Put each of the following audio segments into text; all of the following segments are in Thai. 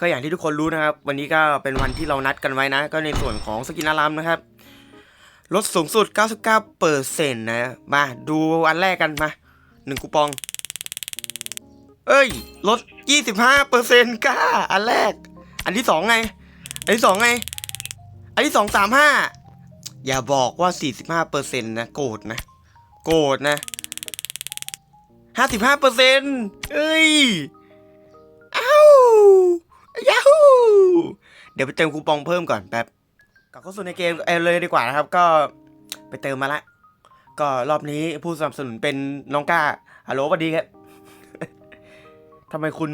ก็อย่างที่ทุกคนรู้นะครับ วันนี้ก็เป็นวันที่เรานัดกันไว้นะ ก็ในส่วนของสกินอารามนะครับลดสูงสุด 99เปอร์เซ็นต์นะ มาดูอันแรกกันมาหนึ่งคูปอง เอ้ย ลด 25เปอร์เซ็นต์ก้า อันแรก อันที่สองไง อันที่สองไง อันที่สองสามห้าอย่าบอกว่า 45เปอร์เซ็นต์นะ โกรธนะ โกรธนะ 55เปอร์เซ็นต์เอ้ย ยาฮูเดี๋ยวไปเติมคูปองเพิ่มก่อนแป๊บกลับเข้าสู่ในเกมเออเลยดีกว่านะครับ ก็ไปเติมมาละ ก็รอบนี้ผู้สนับสนุนเป็นน้องก้าฮัลโหลสวัสดีครับทำไมคุณ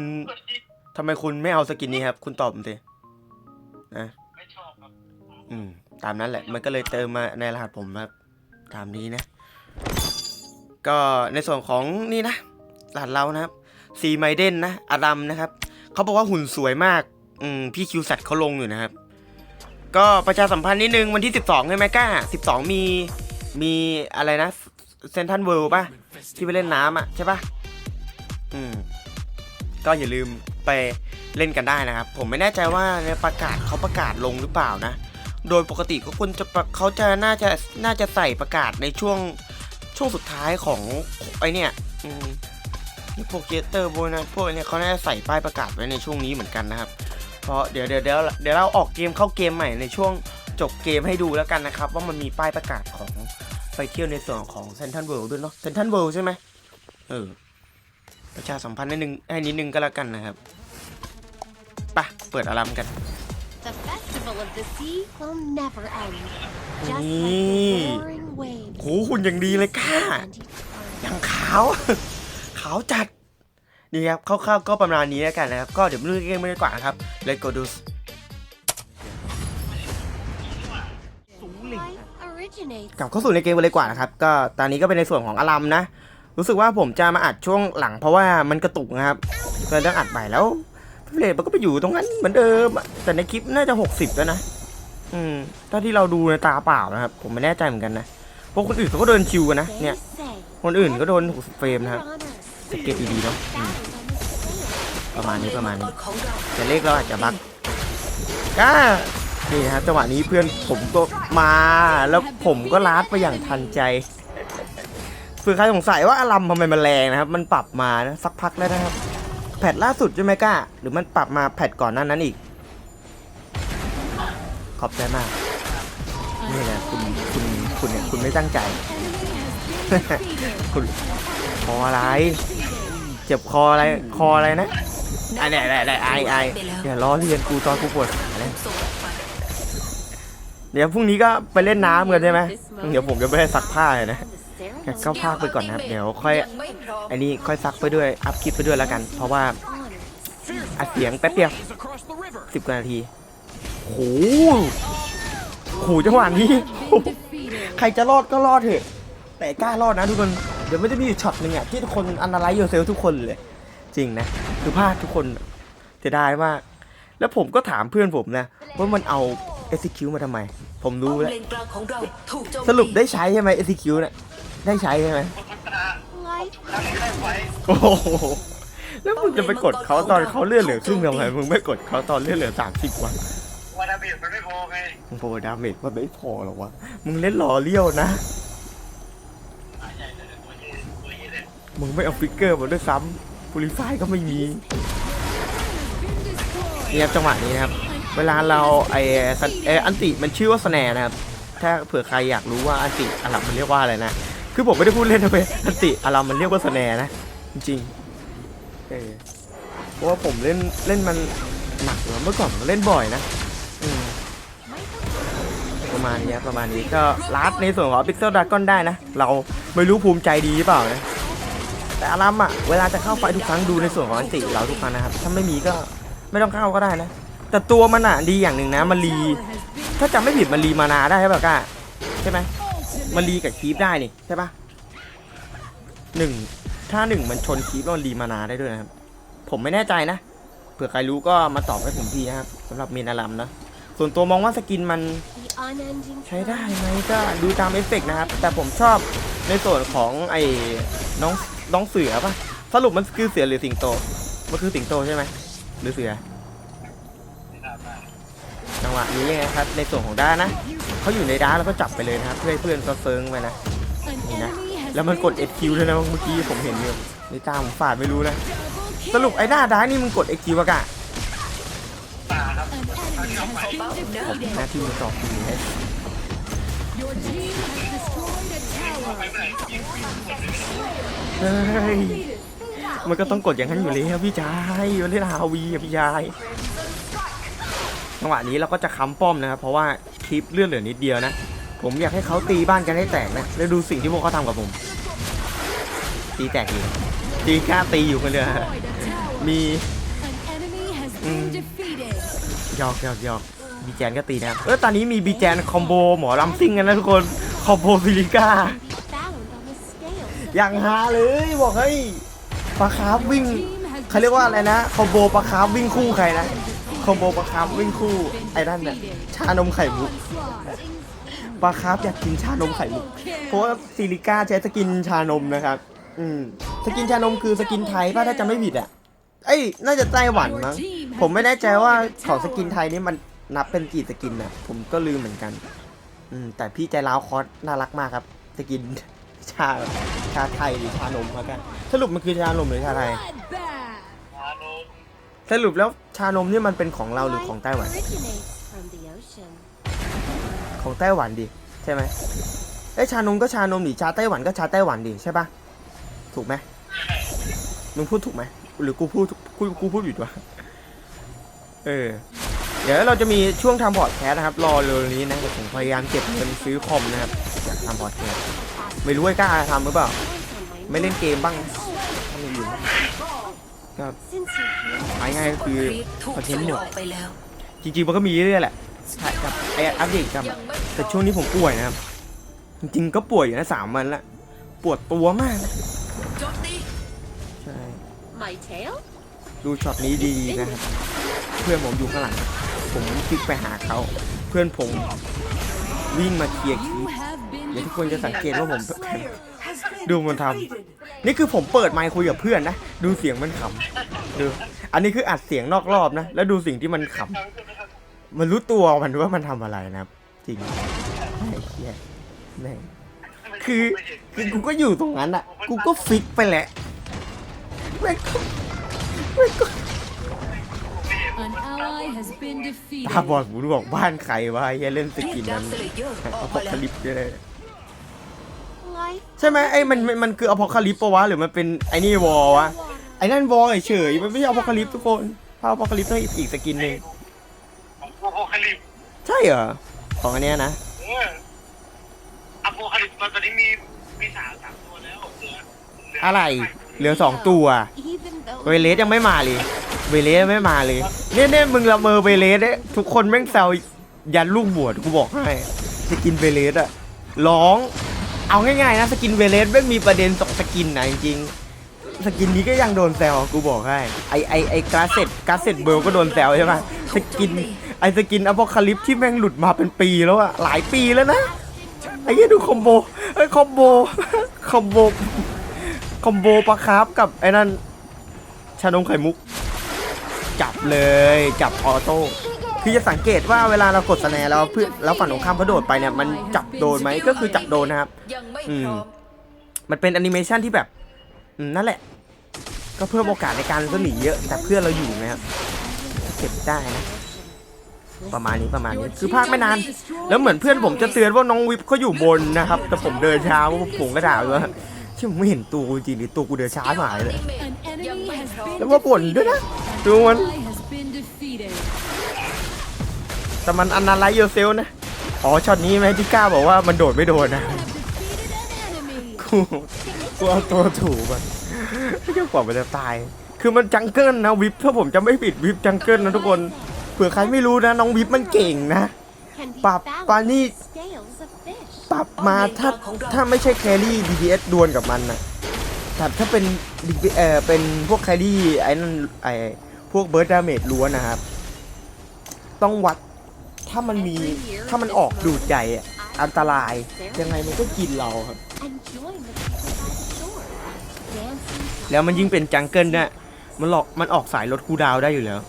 ทำไมคุณไม่เอาสกินนี้ครับ คุณตอบผมสินะไม่ชอบครับอืม ตามนั้นแหละ มันก็เลยเติมมาในรหัสผมครับ ตามนี้นะ ก็ในส่วนของนี่นะรหัสเรานะครับซีไมเดนนะอาดัมนะครับ เขาบอกว่าหุ่นสวยมาก อืมพี่คิวสัตว์เขาลงอยู่นะครับ ก็ประชาสัมพันธ์นิดนึงวันที่ 12ใช่ไหมก้า12 มีมีอะไรนะเซนทันเวิลด์ป่ะ ที่ไปเล่นน้ำอะใช่ป่ะ อืม ก็อย่าลืมไปเล่นกันได้นะครับ ผมไม่แน่ใจว่าในประกาศเขาประกาศลงหรือเปล่านะ โดยปกติก็ควรจะประเขาจะน่าจะน่าจะใส่ประกาศในช่วงช่วงสุดท้ายของไอเนี่ย อืม นี่พวกเจเตอร์โบนะพวกเนี่ยเขาน่าจะใส่ป้ายประกาศไว้ในช่วงนี้เหมือนกันนะครับ เพราะเดี๋ยวเดี๋ยวเดี๋ยวเดี๋ยวเราออกเกมเข้าเกมใหม่ในช่วงจบเกมให้ดูแล้วกันนะครับ ว่ามันมีป้ายประกาศของไปเที่ยวในส่วนของเซนทันเวิลด์ด้วยเนาะเซนทันเวิลด์ใช่ไหมเออประชาสัมพันธ์นิดนึงให้นิดนึงก็แล้วกันนะครับไปะเปิดอารามกัน The festival of the sea will never end. Just like Nii. the roaring waves. โหหุ่นอย่างดีเลยค่ะ and eternity. ยังขาว ขาวจัดนี่ครับคร่าวๆก็ประมาณนี้แล้วกันนะครับ ก็เดี๋ยวมาดูเกมกันดีกว่านะครับ Let's go do Life originates กลับเข้าสู่ในเกมกันเลยกว่านะครับ ก็ตอนนี้ก็เป็นในส่วนของอารัมนะ รู้สึกว่าผมจะมาอัดช่วงหลังเพราะว่ามันกระตุกนะครับก็ต้องอัดใหม่แล้วเฟรมมันก็ไปอยู่ตรงนั้นเหมือนเดิมอะแต่ในคลิปน่าจะ 60 แล้วนะ อืมถ้าที่เราดูในตาเปล่านะครับ ผมไม่แน่ใจเหมือนกันนะเพราะคนอื่นเขาก็เดินชิวกันนะ เนี่ย They say คนอื่นก็โดน 60 เฟรม never นะครับ on earth จะเก็บดีๆเนาะอืม battles on this planet. ประมาณนี้ประมาณนี้แต่เลขเราอาจจะบักก้านี่นะครับจังหวะนี้เพื่อนผมก็มาแล้วผมก็ลาดไปอย่างทันใจเผื่อใครสงสัยว่าอารัมทำไมมันแรงนะครับ มันปรับมานะสักพักแล้วนะครับ แพทล่าสุดใช่ไหมก้าหรือมันปรับมาแพทก่อนหนั้นนั้นอีก ขอบใจมากนี่นะคุณคุณคุณเนี่ยคุณไม่ตั้งใจ คุณคออะไรเจ็บคออะไรคออะไรนะอันไหนไหนไหนไอไออย่าล้อเลียนกูตอนกูปวดเดี๋ยวพรุ่งนี้ก็ไปเล่นน้ำกันใช่ไหมเดี๋ยวผมจะไปซักผ้าเลยนะก็พากไปก่อนนะครับ เดี๋ยวค่อย อันนี้ค่อยซักไปด้วย อัพคลิปไปด้วยแล้วกัน เพราะว่าอัดเสียงแป๊บเดียวสิบกว่านาทีโหโหจังหวะนี้ ใครจะรอดก็รอดเถอะ แต่กล้ารอดนะทุกคน เดี๋ยวไม่ได้มีอยู่ช็อตหนึ่งอะที่ทุกคนอันนาไลซ์โยเซลทุกคนเลย จริงนะคือพลาดทุกคนจะได้มาก แล้วผมก็ถามเพื่อนผมนะว่ามันเอา SQ มาทำไม ผมรู้แล้วเลนกลางของเราถูกโจมตีสรุปได้ใช้ใช่ไหม SQ น่ะได้ใช้ใช่ไหมพัฒนา life ครั้งแรกไว้โอ้โหแล้วมึงจะไปกดเขาตอนเขาเลื่อนเหลือครึ่งทำไมมึงไม่กดเขาตอนเลื่อนเหลือสามสิบวะวานาเบียมันไม่พอไงโอ้โหดาเมจมันไม่พอหรอวะมึงเล่นหล่อเลี้ยวนะ มึงไม่เอาฟิกเกอร์มาด้วยซ้ำพูลิฟายก็ไม่มีนี่ครับจังหวะนี้นะครับ เวลาเราไอสันเอออันติมันชื่อว่าสแนนะครับ ถ้าเผื่อใครอยากรู้ว่าอันติอารัมมันเรียกว่าอะไรนะ คือผมไม่ได้พูดเล่นนะเว้ยอันติอารัมมันเรียกว่าสแนนะ จริงๆเออเพราะว่าผมเล่นเล่นมันหนักเมื่อก่อนผมเล่นบ่อยนะประมาณนี้ครับประมาณนี้ก็ลัดในส่วนของพิกเซลดากอนได้นะ เราไม่รู้ภูมิใจดีหรือเปล่านะ แต่อารัมอะเวลาจะเข้าไฟทุกครั้งดูในส่วนของอันติเราทุกครั้งนะครับ ถ้าไม่มีก็ไม่ต้องเข้าก็ได้นะ แต่ตัวมันอะดีอย่างหนึ่งนะมันรีถ้าจำไม่ผิดมันรีมานาได้ใช่ป่ะก้าใช่ไหมมันรีกับคีปได้นี่ใช่ปะหนึ่งถ้าหนึ่งมันชนคีปแล้วรีมานาได้ด้วยนะครับ ผมไม่แน่ใจนะเผื่อใครรู้ก็มาตอบให้ผมทีนะครับสำหรับเมนอารัมนะส่วนตัวมองว่าสกินมันใช้ได้ไหมก็ดูตามเอฟเฟกต์นะครับ แต่ผมชอบในส่วนของไอ้น้อง น้องเสือป่ะสรุปมันคือเสือหรือสิงโต มันคือสิงโตใช่ไหมหรือเสือจังหวะนี้ยังไงครับ ในส่วนของด้านนะเขาอยู่ในด้านแล้วก็จับไปเลยนะครับ เพื่อให้เพื่อนก็เซิงไปนะ An Nhìn nè. enemy has แล้วมันกด been SQ ด้วยนะเมื่อกี้ผมเห็นอยู่ในตาผมฝาดไม่รู้นะสรุปไอ้หน้าด้านนี่มึงกด SQ อะกะตาครับ An enemy has been defeated. หน้าที่มึงตอบคือ เฮ้ย มันก็ต้องกดอย่างนั้นอยู่แล้วพี่ชายมันเล่นฮาวีอะพี่ชายจังหวะนี้เราก็จะค้ำป้อมนะครับ เพราะว่าคลิปเลื่อนเหลือนิดเดียวนะ ผมอยากให้เขาตีบ้านกันให้แตกนะ แล้วดูสิ่งที่พวกเขาทำกับผม ตีแตกอยู่ ตีกล้าตีอยู่คนเดียวมีหยอกหยอกหยอกบีแจนก็ตีนะครับ เออตอนนี้มีบีแจนคอมโบหมอลำซิ่งกันนะทุกคน คอมโบซิลิก้า อย่างฮาเลยบอกให้ปลาคาร์ฟวิ่งเขาเรียกว่าอะไรนะคอมโบปลาคาร์ฟวิ่งคู่ใครนะคอมโบปลาคาร์ฟวิ่งคู่ไอ้นั่นน่ะชานมไข่มุกปลาคาร์ฟอยากกินชานมไข่มุกเพราะว่าซิลิก้าใช้สกินชานมนะครับ อืมสกินชานมคือสกินไทยป่ะถ้าจำไม่ผิดอะเอ้ยน่าจะไต้หวันมั้งผมไม่แน่ใจว่าของสกินไทยนี่มันนับเป็นกี่สกินนะผมก็ลืมเหมือนกัน อืมแต่พี่ใจร้าวคอสน่ารักมากครับสกิน ชาชาไทยหรือชานมแล้วกัน สรุปมันคือชานมหรือชาไทย Bloodbath. ตาโนสรุปแล้วชานมนี่มันเป็นของเราหรือของไต้หวัน Life originates from the ocean. ของไต้หวันดิใช่ไหมไอยชานมก็ชานมดิชาไต้หวันก็ชาไต้หวันดิใช่ปะถูกไหมมึงพูดถูกไหมหรือกูพูดกูกูพูดผิดวะเออ เดี๋ยวเราจะมีช่วงทำพอดแคสต์นะครับ รอเร็วนี้นะเดี๋ยวผมพยายามเก็บเงินซื้อคอมนะครับอยากทำพอดแคสต์ ไม่รู้ไอ้กล้าทำหรือเปล่า Points on my ไม่เล่นเกมบ้างทำอย่างอื่นก็ Since you're here, หายง่ายๆก็คือถูกคอนเทส่นงต์หมอดอกไปแล้วจริงๆมันก็มีเรื่อยๆแหละถ่ายกับไออัปเดตกับยังไม่แต่ช่วงนี้ผมป่วยนะครับ จริงๆก็ป่วยอยู่นะสามวันละปวดตัวมากนะจดนี้ใช่ my tail? ดูช็อตนี้ดีๆนะครับ เพื่อนผมอยู่ข้างหลัง ผมคลิกไปหาเขา เพื่อนผมวิ่งมาเคลียร์คลิป have been เดี๋ยวทุกคนจะสังเกตว่าผม ดูมันทำนี่คือผมเปิดไมค์คุยกับเพื่อนนะ ดูเสียงมันขำดูอันนี้คืออัดเสียงนอกรอบนะ แล้วดูสิ่งที่มันขำมันรู้ตัวมันว่ามันทำอะไรนะครับ จริงไอ้เหี้ยแม่งคือคือกูก็อยู่ตรงนั้นอะ กูก็ฟิกไปแหละแม่งก็แม่งก็ An ally has been defeated. ตาบอดผมบอกบ้านใครวะไอ้เหี้ยเล่นสรีกิบนดันั้กนสเลเยอร์อออกพอมาแล้คาวลิป ด้วย Life ใช่ไหมไอ้มันมันมันคืออพอคาลิปปะวะหรือมันเป็นไอ้นี่วอลวะไอ้นั่นวอลเฉยๆมันไม่ใช่อพอคาลิปทุกคนถ้าอพอคาลิปต้องอีกสกินหนึ่งของโอคาลิปใช่เหรอของอันเนี้ยนะเอออะโพคาลิปตอนนี้มีมีสามสามตัวแล้วเหลือเหลือะไรเหลือสองตัว even though เวเลสยังไม่มาเลย เวเลสยังไม่มาเลยเนี่ยเนี่ยมึงละเมอเวเลสเนี่ยทุกคนแม่งแซวยันลูกบวชกูบอกให้สกินเวเลสอะร้อง เอาง่ายๆนะสกินเวเลสแม่งมีประเด็นสองสกินนะจริงๆสกินนี้ก็ยังโดนแซวกูบอกให้ไอไอไอกราเซตกราเซตเบลก็โดนแซวใช่ไหมสกินไอสกินอพอคาลิปที่แม่งหลุดมาเป็นปีแล้วอะหลายปีแล้วนะไอ้เหี้ยดูคอมโบไอ้คอมโบคอมโบคอมโบปลาคาร์ฟกับไอ้นั่นชานมไข่มุก จับเลยจับออโต้ คือจะสังเกตว่าเวลาเรากดสแนร์แล้วเพื่อนแล้วฝั่งตรงข้ามเขาโดดไปเนี่ยมันจับโดนไหมก็คือจับโดนนะครับยังไม่อืมพร้อมมันเป็นแอนิเมชันที่แบบอืมนั่นแหละ ก็เพิ่มโอกาสในการก็หนีเยอะ แต่เพื่อนเราอยู่นะครับเก็บได้นะประมาณนี้ประมาณนี้คือภาคไม่นาน แล้วเหมือนเพื่อนผมจะเตือนว่าน้องวิปเขาอยู่บนนะครับ แต่ผมเดินช้าผมก็ด่าเลยว่าเชื่อมึงไม่เห็นตัวกูจริงหรือตัวกูเดินช้าหายเลย an ยัง enemy ไม่ has พร้อม been แล้วมาบ่นด้วยนะดูมัน แต่มันอันนาไลโยเซลนะ อ๋อช็อตนี้ไหมที่กล้าบอกว่ามันโดดไม่โดนนะ Have defeated an enemy. กูกูเอาตัวถูกมันไม่เจ้ากว่ามันจะตาย คือมันจังเกิลนะวิปถ้าผมจะไม่ผิดวิปจังเกิลนะทุกคนเผื่อใครไม่รู้นะ น้องวิปมันเก่งนะ Can be ปรับ found ปานี่ on the scales of fish. ปรับมาถ้าถ้าไม่ใช่แครี่ DPS ดวลกับมันนะแต่ถ้าเป็น DPS เออเป็นพวกแครี่ไอ้นั่นไอ้พวกเบิร์ดดาเมจล้วนนะครับ ต้องวัด ถ้ามันมีถ้ามันออกดูดใจอะอันตราย ยังไงมันก็กินเราครับ And join the people by the shore. Dancing แล้วมันยิ่งเป็นจังเกิลเนี่ยมันหลอกมันออกสายลดคูลดาวน์ได้อยู่แล้ว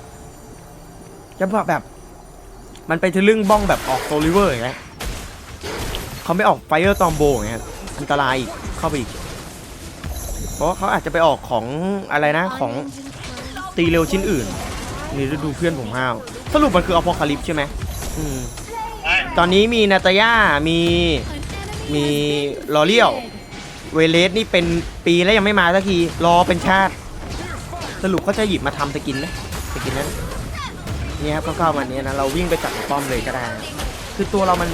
จะแบบแบบ มันไปทะลึ่งบ้องแบบออกโซลิเวอร์อย่างเงี้ยเขาไม่ออกไฟเออร์ตอมโบอย่างเงี้ยอันตรายอีกเข้าไปอีก เพราะว่าเขาอาจจะไปออกของอะไรนะของตีเร็วชิ้นอื่น นี่ดูเพื่อนผมห้าว สรุปมันคืออพอคาลิปใช่ไหม อืมตอนนี้มีนาตาย่ามีมีลอเลียว เวเลสนี่เป็นปีแล้วยังไม่มาสักที รอเป็นชาติ สรุปเขาจะหยิบมาทำสกินไหมสกินนั้นเนี่ยครับเข้ามาเนี้ยนะเราวิ่งไปจับป้อมเลยก็ได้ คือตัวเรามัน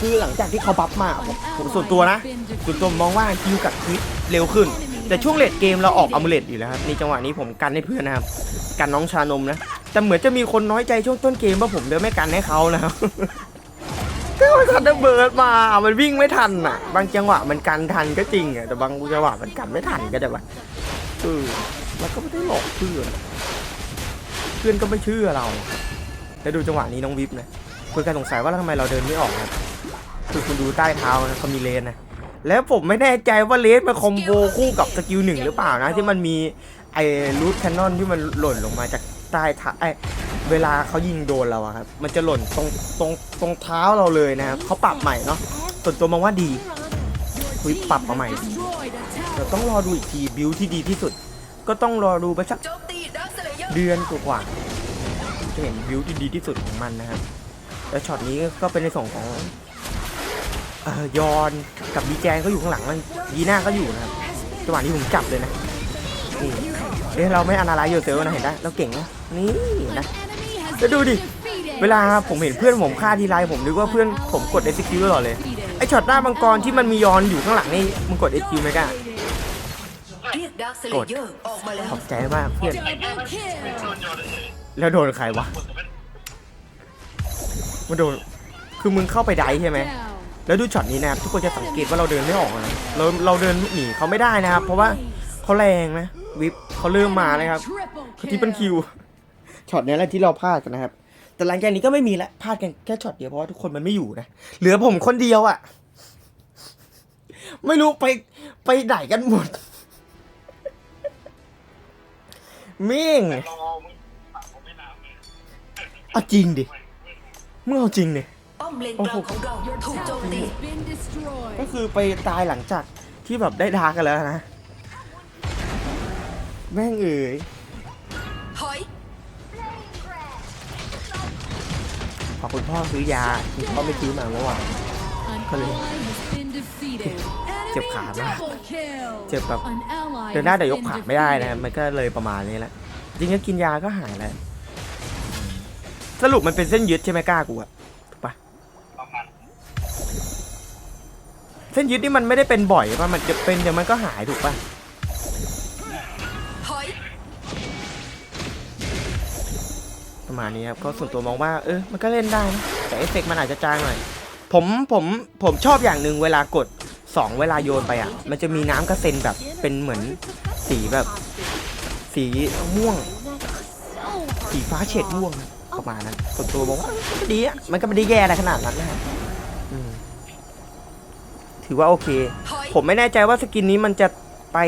คือหลังจากที่เขาบัฟมาผมผมส่วนตัวนะส่วนตัวมองว่าคิวกับคลิปเร็วขึ้น แต่ช่วงเลดเกมเราออกอัมูเลตอยู่แล้วครับในจังหวะนี้ผมกันให้เพื่อนนะครับกันน้องชานมนะ แต่เหมือนจะมีคนน้อยใจช่วงต้นเกมว่าผมเดินไม่กันให้เขานะครับก็มันทันเบิร์ดมา มันวิ่งไม่ทันอะ บางจังหวะมันกันทันก็จริงอะแต่บางจังหวะมันกันไม่ทันก็ได้ปะเออมันก็ไม่ได้หลอกเพื่อนเพื่อนก็ไม่เชื่อเราแล้วดูจังหวะนี้น้องวิปนะเพื่อนการสงสัยว่าทำไมเราเดินไม่ออกครับคือคุณดูใต้เท้านะเขามีเลนนะแล้วผมไม่แน่ใจว่าเลนมาคอมโบคู่กับสกิลหนึ่งหรือเปล่านะ ที่มันมีไอ้รูทแคนนอนที่มันหล่นลงมาจาก ใต้เท้าไอ้เวลาเขายิงโดนเราอะครับ มันจะหล่นตรงตรงตรงเท้าเราเลยนะครับเขาปรับใหม่เนาะส่วนตัวมองว่าดีคุยปรับมาใหม่เราต้องรอดูอีกทีบิวที่ดีที่สุด ก็ต้องรอดูไปสักเดือนกว่าจะเห็นบิวที่ดีที่สุดของมันนะครับ แล้วช็อตนี้ก็เป็นในส่วนของเออยอนกับดีแจนก็อยู่ข้างหลังมันดีหน้าก็อยู่นะครับจังหวะนี้ผมจับเลยนะนี่เอ้ยเราไม่อนาลัยโยเซลนะเห็นไหมเราเก่งนะ นี่นะแล้วดูดิ เวลาผมเห็นเพื่อนผมฆ่าทีไรผมนึกว่าเพื่อนผมกด s q ตลอดเลย ไอช็อตหน้ามังกรที่มันมียอนอยู่ข้างหลังนี่มึงกด s q ไหมก้าเรียกดาร์คสเลเยอร์ออกมาแล้วขอบใจมากเพื่อนไอ้แค่มันเป็นโดนโยนเฉยแล้วโดนใครวะๆแต่มันมันโดน คือมึงเข้าไปไดใช่ไหม แล้วดูช็อตนี้นะครับทุกคนจะสังเกตว่าเราเดินไม่ออกนะ เราเราเดินหนีเขาไม่ได้นะครับ เพราะว่าเขาแรงนะ วิปเขาเริ่มมานะครับเขาที่เป็นคิว ช็อตนี้แหละที่เราพลาดกันนะครับ แต่หลังจากนี้ก็ไม่มีแล้วพลาดกันแค่ช็อตเดียวเพราะว่าทุกคนมันไม่อยู่นะ เหลือผมคนเดียวอะ่ะ ไม่รู้ไปไปไหนกันหมดเม่งรอมึงปากผมไม่น้ำเลยเอาจริงดิมึงเอาจริงดิป้อมเลนกลางของเราถูกโจมตีก็คือไปตายหลังจากที่แบบได้ดาร์กกันแล้วนะ แม่งเอ๋ย อบคุณพ่อซื้อยาคุณพ่อไม่ซื้อมาเมื่อวานก็เลยเจ็บขามากเจ็บแบบเดินหน้าแต่ยกขาไม่ได้นะมันก็เลยประมาณนี้แหละจริงๆกินยาก็หายแล้วสรุปมันเป็นเส้นยึดใช่ไหมกล้ากูอะถูกปะประมาณเส้นยึดนี่มันไม่ได้เป็นบ่อยป่ะมันจะเป็นเดี๋ยวมันก็หายถูกปะ ประมาณนี้ครับก็ส่วนตัวมองว่าเออมันก็เล่นได้นะแต่เอฟเฟกต์มันอาจจะจางหน่อยผมผมผมชอบอย่างหนึ่งเวลากดสองเวลาโยนไปอะ มันจะมีน้ำกระเซ็นแบบเป็นเหมือนสีแบบ สีม่วง สีฟ้าเฉดม่วงประมาณนั้นส่วนตัวบอกว่าดีอะมันก็ไม่ได้แย่อะไรขนาดนั้นนะถือว่าโอเค ผมไม่แน่ใจว่าสกินนี้มันจะไป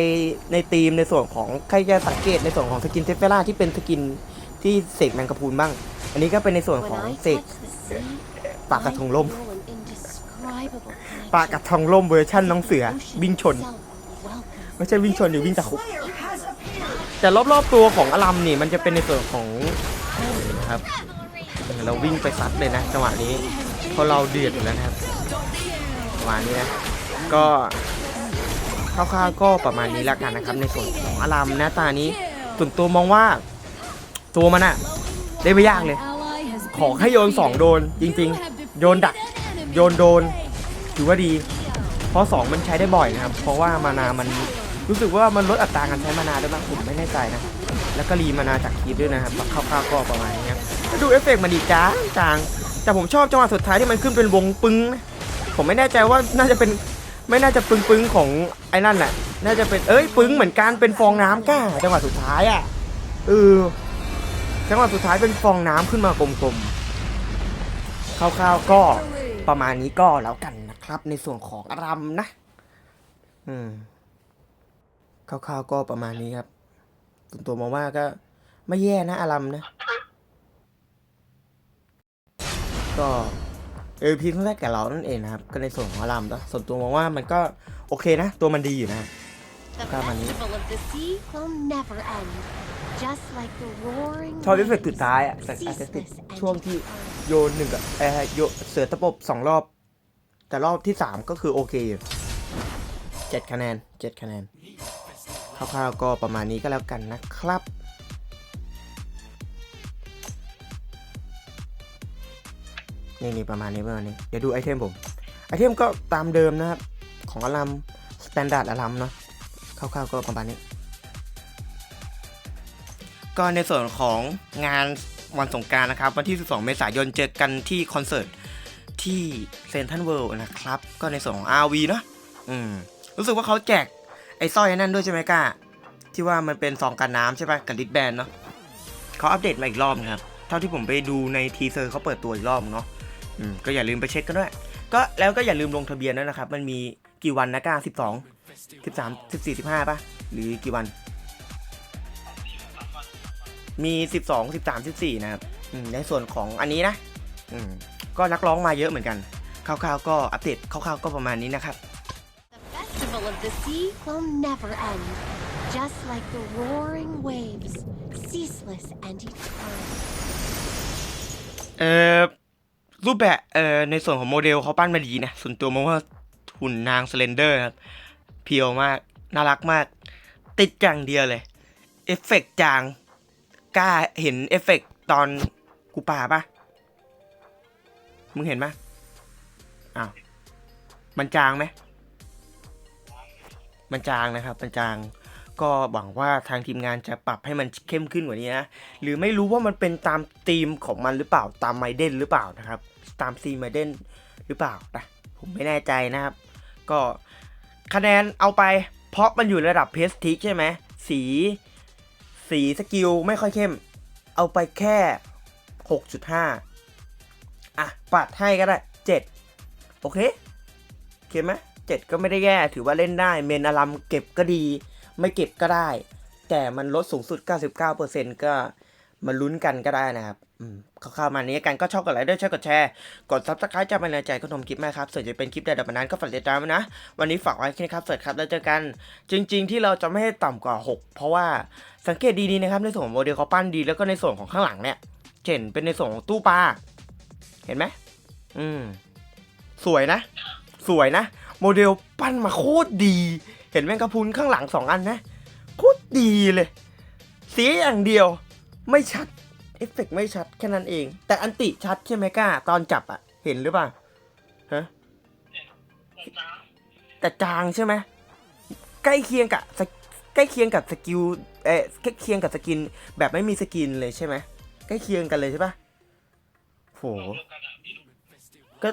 ในธีมในส่วนของใครจะสังเกตในส่วนของสกินเทฟเฟล่าที่เป็นสกิน ที่เสกแมงกะพรุนบ้าง อันนี้ก็เป็นในส่วนของเสกปากกระทงล่มปากกับทองล่มเวอร์ชั่นน้องเสือวิ่งชน ไม่ใช่วิ่งชนอยู่วิ่งตะคุบแต่รอบๆตัวของอลัมนี่มันจะเป็นในส่วนของนี่นะครับเออเราวิ่งไปซัดเลยนะจังหวะนี้เพราะเราเดือดอยู่แล้วนะครับประมาณนี้นะก็คร่าวๆก็ประมาณนี้แล้วกันนะครับ ในส่วนของอลัมนะตานี้ส่วนตัวมองว่า ตัวมันอะได้ไม่ยากเลย ขอให้โยนสองโดนจริง ๆ โยนดัก โยนโดน ถือว่าดี เพราะ 2 มันใช้ได้บ่อยนะครับ เพราะว่ามานามันรู้สึกว่ามันลดอัตราการใช้มานาได้บ้างผมไม่แน่ใจนะ แล้วก็รีมานาจากคีด้วยนะครับคร่าวๆก็ประมาณนี้ครับดูเอฟเฟกต์มันดีจ้าจางแต่ผมชอบจังหวะสุดท้ายที่มันขึ้นเป็นวงปึ้งนะผมไม่แน่ใจว่าน่าจะเป็นไม่น่าจะปึ้งปึ้งของไอ้นั่นแหละน่าจะเป็นเอ้ยปึ้งเหมือนกันเป็นฟองน้ำก้าจังหวะสุดท้ายอะเออ จังหวะสุดท้ายเป็นฟองน้ำขึ้นมากลมๆคร่าวๆก็ประมาณนี้ก็แล้วกันนะครับ ในส่วนของอารมนะ อืมคร่าวๆก็ประมาณนี้ครับส่วนตัวมองว่าก็ไม่แย่นะ อารมนะ ก็ MVP ครั้งแรกกับเรานั่นเองนะครับ ก็ในส่วนของอารามนะส่วนตัวมองว่ามันก็โอเคนะ ตัวมันดีอยู่นะ The Come on, you- festival of the sea will never end. Just like the roaring ชอบเอฟเฟกต์ waves, สุดท้ายอะแต่อาจจะติด ceaseless and ช่วงที่ eternal. โยนหนึ่งกับเออโยนเสือตะปบสองรอบ แต่รอบที่สามก็คือโอเคอยู่เจ็ดคะแนนเจ็ดคะแนนคร่าวๆก็ประมาณนี้ก็แล้วกันนะครับนี่นี่ประมาณนี้ประมาณนี้เดี๋ยวดูไอเทมผม ไอเทมก็ตามเดิมนะครับ ของอลัมสแตนดาร์ดอลัมเนาะคร่าวๆก็ประมาณนี้ ก็ในส่วนของงานวันสงการนะครับ วันที่ 12 เมษายนเจอกันที่คอนเสิร์ตที่เซนทันเวิลด์นะครับ ก็ในส่วนของ RV เนาะอืมรู้สึกว่าเขาแจกไอ้สร้อยนั่นด้วยใช่ไหมก้าที่ว่ามันเป็นซองกันน้ำใช่ปะกับลิดแบนเนาะเขาอัปเดตมาอีกรอบนะครับ เท่าที่ผมไปดูในทีเซอร์เขาเปิดตัวอีกรอบเนาะอืมก็อย่าลืมไปเช็คกันด้วย ก็แล้วก็อย่าลืมลงทะเบียนด้วยนะครับ มันมีกี่วันนะก้า12 13 14 15ป่ะ หรือกี่วัน มี 12 13 14 นะครับอืมในส่วนของอันนี้นะอืมก็นักร้องมาเยอะเหมือนกันคร่าวๆก็อัปเดตคร่าวๆก็ประมาณนี้นะครับ The festival of the sea will never end. Just like the roaring waves, ceaseless and eternal. เอ่อรูปแบบเอ่อในส่วนของโมเดลเขาปั้นมาดีนะส่วนตัวมองว่าหุ่นนางสเลนเดอร์ครับเพียวมาก น่ารักมาก ติดอย่างเดียวเลย เอฟเฟกต์จาง กล้าเห็นเอฟเฟกต์ตอนกูป่าปะมึงเห็นปะอ้าว มันจางไหม มันจางนะครับ มันจาง ก็หวังว่าทางทีมงานจะปรับให้มันเข้มขึ้นกว่านี้นะ หรือไม่รู้ว่ามันเป็นตามธีมของมันหรือเปล่า ตามไมเดนหรือเปล่านะครับ ตามซีไมเดนหรือเปล่านะ ผมไม่แน่ใจนะครับ ก็คะแนนเอาไป เพราะมันอยู่ระดับเพสทิกใช่ไหม สี สีสกิลไม่ค่อยเข้ม เอาไปแค่ 6.5 อะ ปัดให้ก็ได้ 7 โอเคเข้มไหมเจ็ดก็ไม่ได้แย่ถือว่าเล่นได้ เมนอารัมเก็บก็ดี ไม่เก็บก็ได้ แต่มันลดสูงสุด 99%ก็มาลุ้นกันก็ได้นะครับ อืมคร่าวมานี้กันก็ชอบกดไลค์ด้วยช่วยกดแชร์ กดซับสไครต์จะเป็นแรงใจก็ชมคลิปแม่ครับ ส่วนจะเป็นคลิปใดๆแบบนั้นก็ฝากติดตามไว้นะ วันนี้ฝากไว้แค่นี้ครับสวัสดีครับแล้วเจอกัน จริง ๆ ที่เราจะไม่ให้ต่ำกว่า 6 เพราะว่าสังเกตดีๆนะครับในส่วนของโมเดลเขาปั้นดีแล้วก็ในส่วนของข้างหลังเนี่ยเช่นเป็นในส่วนของตู้ปลาเห็นไหมอืมสวยนะ สวยนะ โมเดลปั้นมาโคตรดี เห็นแมงกะพุนข้างหลังสองอันนะโคตรดีเลย เสียอย่างเดียว ไม่ชัด เอฟเฟกต์ไม่ชัดแค่นั้นเอง แต่อันติชัดใช่ไหมก้า ตอนจับอะเห็นหรือเปล่าฮะแต่จางใช่ไหมใกล้เคียงกับใกล้เคียงกับสกิลเอ๊ะใกล้เคียงกับสกิน แบบไม่มีสกินเลยใช่ไหมใกล้เคียงกันเลยใช่ปะโหก็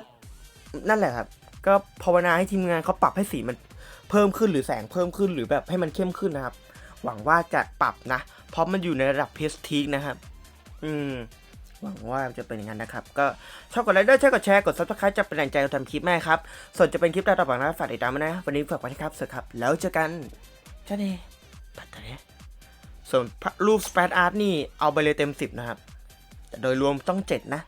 นั่นแหละครับ ก็ภาวนาให้ทีมงานเขาปรับให้สีมันเพิ่มขึ้นหรือแสงเพิ่มขึ้นหรือแบบให้มันเข้มขึ้นนะครับ หวังว่าจะปรับนะ เพราะมันอยู่ในระดับเพสทีกนะครับ อืมหวังว่าจะเป็นอย่างนั้นนะครับ ก็ชอบกดไลค์ด้วยช่วยกดแชร์กดซับสไครต์จะเป็นแรงใจเราทำคลิปแม่ครับ ส่วนจะเป็นคลิปต่อไปนะฝากติดตามด้วนะ วันนี้ฝากไว้นะครับสวัสดีครับ แล้วเจอกันจ้าเน่ปัตตาเน่ส่วนรูปสเปรดอาร์ตนี่เอาไปเลยเต็มสิบนะครับแต่โดยรวมต้องเจ็ดนะ